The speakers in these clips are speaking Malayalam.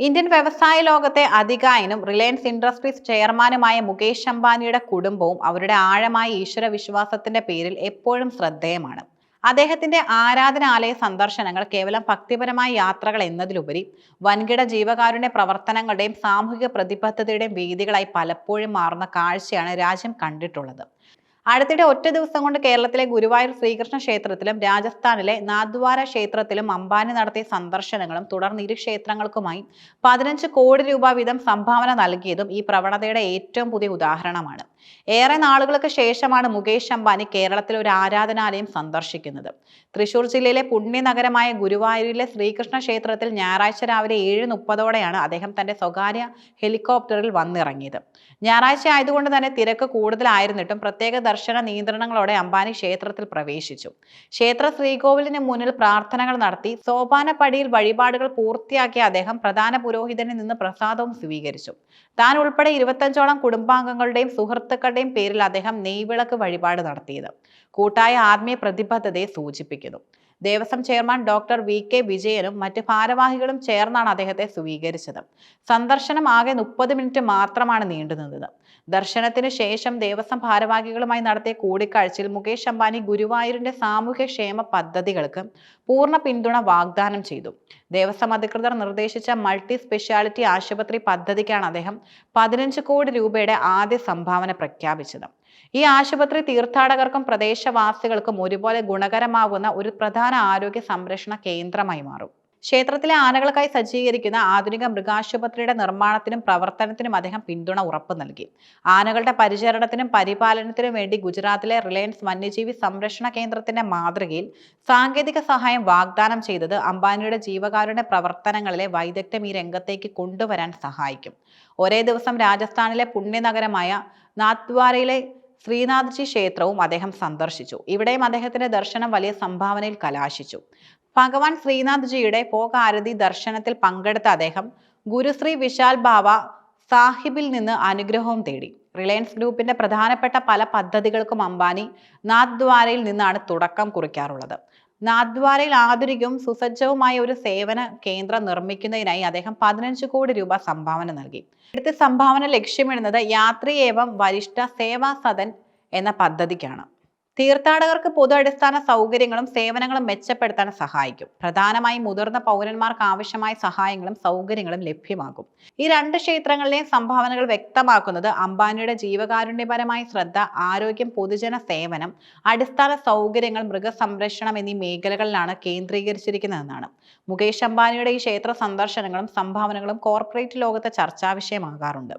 ഇന്ത്യൻ വ്യവസായ ലോകത്തെ അധികായനും റിലയൻസ് ഇൻഡസ്ട്രീസ് ചെയർമാനുമായ മുകേഷ് അംബാനിയുടെ കുടുംബവും അവരുടെ ആഴമായ ഈശ്വര വിശ്വാസത്തിന്റെ പേരിൽ എപ്പോഴും ശ്രദ്ധേയമാണ്. അദ്ദേഹത്തിന്റെ ആരാധനാലയ സന്ദർശനങ്ങൾ കേവലം ഭക്തിപരമായ യാത്രകൾ എന്നതിലുപരി വൻകിട ജീവകാരുണ്യ പ്രവർത്തനങ്ങളുടെയും സാമൂഹിക പ്രതിബദ്ധതയുടെയും വേദികളായി പലപ്പോഴും മാറുന്ന കാഴ്ചയാണ് രാജ്യം കണ്ടിട്ടുള്ളത്. അടുത്തിടെ ഒറ്റ ദിവസം കൊണ്ട് കേരളത്തിലെ ഗുരുവായൂർ ശ്രീകൃഷ്ണ ക്ഷേത്രത്തിലും രാജസ്ഥാനിലെ നാദ്വാര ക്ഷേത്രത്തിലും അംബാനി നടത്തിയ സന്ദർശനങ്ങളും തുടർന്ന് ഇരു ക്ഷേത്രങ്ങൾക്കുമായി പതിനഞ്ച് കോടി രൂപ വീതം സംഭാവന നൽകിയതും ഈ പ്രവണതയുടെ ഏറ്റവും പുതിയ ഉദാഹരണമാണ്. ഏറെ നാളുകൾക്ക് ശേഷമാണ് മുകേഷ് അംബാനി കേരളത്തിൽ ഒരു ആരാധനാലയം സന്ദർശിക്കുന്നത്. തൃശൂർ ജില്ലയിലെ പുണ്യനഗരമായ ഗുരുവായൂരിലെ ശ്രീകൃഷ്ണ ക്ഷേത്രത്തിൽ ഞായറാഴ്ച രാവിലെ ഏഴ് മുപ്പതോടെയാണ് അദ്ദേഹം തന്റെ സ്വകാര്യ ഹെലികോപ്റ്ററിൽ വന്നിറങ്ങിയത്. ഞായറാഴ്ച ആയതുകൊണ്ട് തന്നെ തിരക്ക് കൂടുതലായിരുന്നിട്ടും പ്രത്യേക ദർശന നിയന്ത്രണങ്ങളോടെ അംബാനി ക്ഷേത്രത്തിൽ പ്രവേശിച്ചു. ക്ഷേത്ര ശ്രീകോവിലിന് മുന്നിൽ പ്രാർത്ഥനകൾ നടത്തി സോപാന പടിയിൽ വഴിപാടുകൾ പൂർത്തിയാക്കിയ അദ്ദേഹം പ്രധാന പുരോഹിതനിൽ നിന്ന് പ്രസാദവും സ്വീകരിച്ചു. താൻ ഉൾപ്പെടെ ഇരുപത്തഞ്ചോളം കുടുംബാംഗങ്ങളുടെയും സുഹൃത്തുക്കളുടെയും പേരിൽ അദ്ദേഹം നെയ്വിളക്ക് വഴിപാട് നടത്തിയത്. കൂട്ടായ ആത്മീയ പ്രതിബദ്ധതയെ സൂചിപ്പിക്കുന്നു. Devaswom chairman doctor V K വിജയനും മറ്റ് ഭാരവാഹികളും ചേർന്നാണ് അദ്ദേഹത്തെ സ്വീകരിച്ചത്. സന്ദർശനം ആകെ മുപ്പത് മിനിറ്റ് മാത്രമാണ് നീണ്ടുനിന്നത് ദർശനത്തിന് ശേഷം ദേവസ്വം ഭാരവാഹികളുമായി നടത്തിയ കൂടിക്കാഴ്ചയിൽ മുകേഷ് അംബാനി ഗുരുവായൂരിന്റെ സാമൂഹ്യക്ഷേമ പദ്ധതികൾക്ക് പൂർണ പിന്തുണ വാഗ്ദാനം ചെയ്തു. ദേവസ്വം അധികൃതർ നിർദ്ദേശിച്ച മൾട്ടി സ്പെഷ്യാലിറ്റി ആശുപത്രി പദ്ധതിക്കാണ് അദ്ദേഹം പതിനഞ്ച് കോടി രൂപയുടെ ആദ്യ സംഭാവന പ്രഖ്യാപിച്ചത്. ഈ ആശുപത്രി തീർത്ഥാടകർക്കും പ്രദേശവാസികൾക്കും ഒരുപോലെ ഗുണകരമാകുന്ന ഒരു പ്രധാന ആരോഗ്യ സംരക്ഷണ കേന്ദ്രമായി മാറും. ക്ഷേത്രത്തിലെ ആനകൾക്കായി സജ്ജീകരിക്കുന്ന ആധുനിക മൃഗാശുപത്രിയുടെ നിർമ്മാണത്തിനും പ്രവർത്തനത്തിനും അദ്ദേഹം പിന്തുണ ഉറപ്പു നൽകി. ആനകളുടെ പരിചരണത്തിനും പരിപാലനത്തിനും വേണ്ടി ഗുജറാത്തിലെ റിലയൻസ് വന്യജീവി സംരക്ഷണ കേന്ദ്രത്തിന്റെ മാതൃകയിൽ സാങ്കേതിക സഹായം വാഗ്ദാനം ചെയ്തത് അംബാനിയുടെ ജീവകാരുടെ പ്രവർത്തനങ്ങളിലെ വൈദഗ്ധ്യം ഈ രംഗത്തേക്ക് കൊണ്ടുവരാൻ സഹായിക്കും. ഒരേ ദിവസം രാജസ്ഥാനിലെ പുണ്യനഗരമായ നാത്വാരയിലെ ശ്രീനാഥ്ജി ക്ഷേത്രവും അദ്ദേഹം സന്ദർശിച്ചു. ഇവിടെയും അദ്ദേഹത്തിന്റെ ദർശനം വലിയ സംഭാവനയിൽ കലാശിച്ചു. ഭഗവാൻ ശ്രീനാഥ്ജിയുടെ പോകാരതി ദർശനത്തിൽ പങ്കെടുത്ത അദ്ദേഹം ഗുരുശ്രീ വിശാൽ ബാവ സാഹിബിൽ നിന്ന് അനുഗ്രഹവും തേടി. റിലയൻസ് ഗ്രൂപ്പിന്റെ പ്രധാനപ്പെട്ട പല പദ്ധതികൾക്കും അംബാനി നാഥ്ദ്വാരയിൽ നിന്നാണ് തുടക്കം കുറിക്കാറുള്ളത്. നാഥ്ദ്വാരയിൽ ആധുനികവും സുസജ്ജവുമായ ഒരു സേവന കേന്ദ്രം നിർമ്മിക്കുന്നതിനായി അദ്ദേഹം പതിനഞ്ച് കോടി രൂപ സംഭാവന നൽകി. ഇവിടുത്തെ സംഭാവന ലക്ഷ്യമിടുന്നത് യാത്രി ഏവം വരിഷ്ഠ സേവാ സദൻ എന്ന പദ്ധതിക്കാണ്. തീർത്ഥാടകർക്ക് പൊതു അടിസ്ഥാന സൗകര്യങ്ങളും സേവനങ്ങളും മെച്ചപ്പെടുത്താൻ സഹായിക്കും. പ്രധാനമായും മുതിർന്ന പൗരന്മാർക്ക് ആവശ്യമായ സഹായങ്ങളും സൗകര്യങ്ങളും ലഭ്യമാകും. ഈ രണ്ട് ക്ഷേത്രങ്ങളിലെയും സംഭാവനകൾ വ്യക്തമാക്കുന്നത് അംബാനിയുടെ ജീവകാരുണ്യപരമായ ശ്രദ്ധ ആരോഗ്യം പൊതുജന സേവനം അടിസ്ഥാന സൗകര്യങ്ങൾ മൃഗസംരക്ഷണം എന്നീ മേഖലകളിലാണ് കേന്ദ്രീകരിച്ചിരിക്കുന്നതെന്നാണ്. മുകേഷ് അംബാനിയുടെ ഈ ക്ഷേത്ര സന്ദർശനങ്ങളും സംഭാവനകളും കോർപ്പറേറ്റ് ലോകത്തെ ചർച്ചാ വിഷയമാകാറുണ്ട്.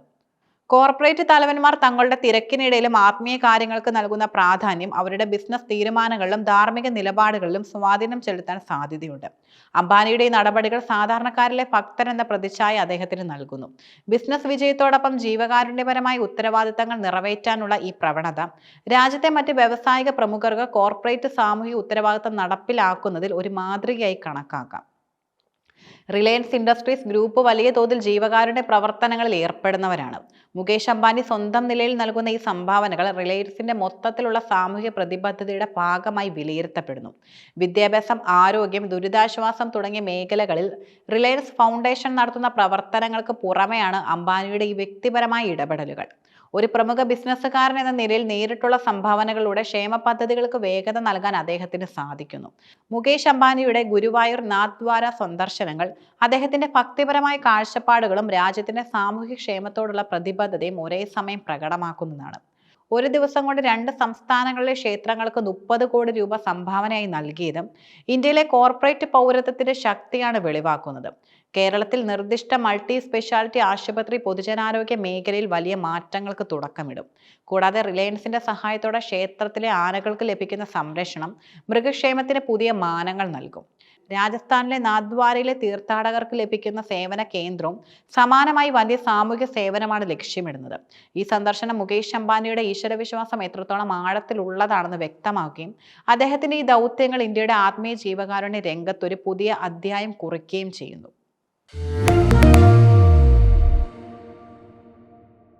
കോർപ്പറേറ്റ് തലവന്മാർ തങ്ങളുടെ തിരക്കിനിടയിലും ആത്മീയ കാര്യങ്ങൾക്ക് നൽകുന്ന പ്രാധാന്യം അവരുടെ ബിസിനസ് തീരുമാനങ്ങളിലും ധാർമ്മിക നിലപാടുകളിലും സ്വാധീനം ചെലുത്താൻ സാധ്യതയുണ്ട്. അംബാനിയുടെ ഈ നടപടികൾ സാധാരണക്കാരിലെ ഭക്തൻ എന്ന പ്രതിച്ഛായ അദ്ദേഹത്തിന് നൽകുന്നു. ബിസിനസ് വിജയത്തോടൊപ്പം ജീവകാരുണ്യപരമായ ഉത്തരവാദിത്തങ്ങൾ നിറവേറ്റാനുള്ള ഈ പ്രവണത രാജ്യത്തെ മറ്റ് വ്യാവസായിക പ്രമുഖർക്ക് കോർപ്പറേറ്റ് സാമൂഹിക ഉത്തരവാദിത്തം നടപ്പിലാക്കുന്നതിൽ ഒരു മാതൃകയായി കണക്കാക്കാം. റിലയൻസ് ഇൻഡസ്ട്രീസ് ഗ്രൂപ്പ് വലിയ തോതിൽ ജീവകാരുടെ പ്രവർത്തനങ്ങളിൽ ഏർപ്പെടുന്നവരാണ്. മുകേഷ് അംബാനി സ്വന്തം നിലയിൽ നൽകുന്ന ഈ സംഭാവനകൾ റിലയൻസിന്റെ മൊത്തത്തിലുള്ള സാമൂഹ്യ പ്രതിബദ്ധതയുടെ ഭാഗമായി വിലയിരുത്തപ്പെടുന്നു. വിദ്യാഭ്യാസം ആരോഗ്യം ദുരിതാശ്വാസം തുടങ്ങിയ മേഖലകളിൽ റിലയൻസ് ഫൗണ്ടേഷൻ നടത്തുന്ന പ്രവർത്തനങ്ങൾക്ക് പുറമെയാണ് അംബാനിയുടെ ഈ വ്യക്തിപരമായ ഇടപെടലുകൾ. ഒരു പ്രമുഖ ബിസിനസ്സുകാരൻ എന്ന നിലയിൽ നേരിട്ടുള്ള സംഭാവനകളിലൂടെ ക്ഷേമ പദ്ധതികൾക്ക് വേഗത നൽകാൻ അദ്ദേഹത്തിന് സാധിക്കുന്നു. മുകേഷ് അംബാനിയുടെ ഗുരുവായൂർ നാഥ്വാര സന്ദർശനങ്ങൾ അദ്ദേഹത്തിന്റെ ഭക്തിപരമായ കാഴ്ചപ്പാടുകളും രാജ്യത്തിന്റെ സാമൂഹ്യ ക്ഷേമത്തോടുള്ള പ്രതിബദ്ധതയും ഒരേ സമയം പ്രകടമാക്കുന്നതാണ്. ഒരു ദിവസം കൊണ്ട് രണ്ട് സംസ്ഥാനങ്ങളിലെ ക്ഷേത്രങ്ങൾക്ക് മുപ്പത് കോടി രൂപ സംഭാവനയായി നൽകിയതും ഇന്ത്യയിലെ കോർപ്പറേറ്റ് പൗരത്വത്തിന്റെ ശക്തിയാണ് വെളിവാക്കുന്നത്. കേരളത്തിൽ നിർദ്ദിഷ്ട മൾട്ടി സ്പെഷ്യാലിറ്റി ആശുപത്രി പൊതുജനാരോഗ്യ മേഖലയിൽ വലിയ മാറ്റങ്ങൾക്ക് തുടക്കമിടും. കൂടാതെ റിലയൻസിന്റെ സഹായത്തോടെ ക്ഷേത്രത്തിലെ ആനകൾക്ക് ലഭിക്കുന്ന സംരക്ഷണം മൃഗക്ഷേമത്തിന് പുതിയ മാനങ്ങൾ നൽകും. രാജസ്ഥാനിലെ നാദ്വാരയിലെ തീർത്ഥാടകർക്ക് ലഭിക്കുന്ന സേവന കേന്ദ്രവും സമാനമായി വലിയ സാമൂഹ്യ സേവനമാണ് ലക്ഷ്യമിടുന്നത്. ഈ സന്ദർശനം മുകേഷ് അംബാനിയുടെ ഈശ്വരവിശ്വാസം എത്രത്തോളം ആഴത്തിലുള്ളതാണെന്ന് വ്യക്തമാക്കുകയും അദ്ദേഹത്തിന്റെ ഈ ദൗത്യങ്ങൾ ഇന്ത്യയുടെ ആത്മീയ ജീവകാരുണ്യ രംഗത്ത് ഒരു പുതിയ അധ്യായം കുറിക്കുകയും ചെയ്യുന്നു.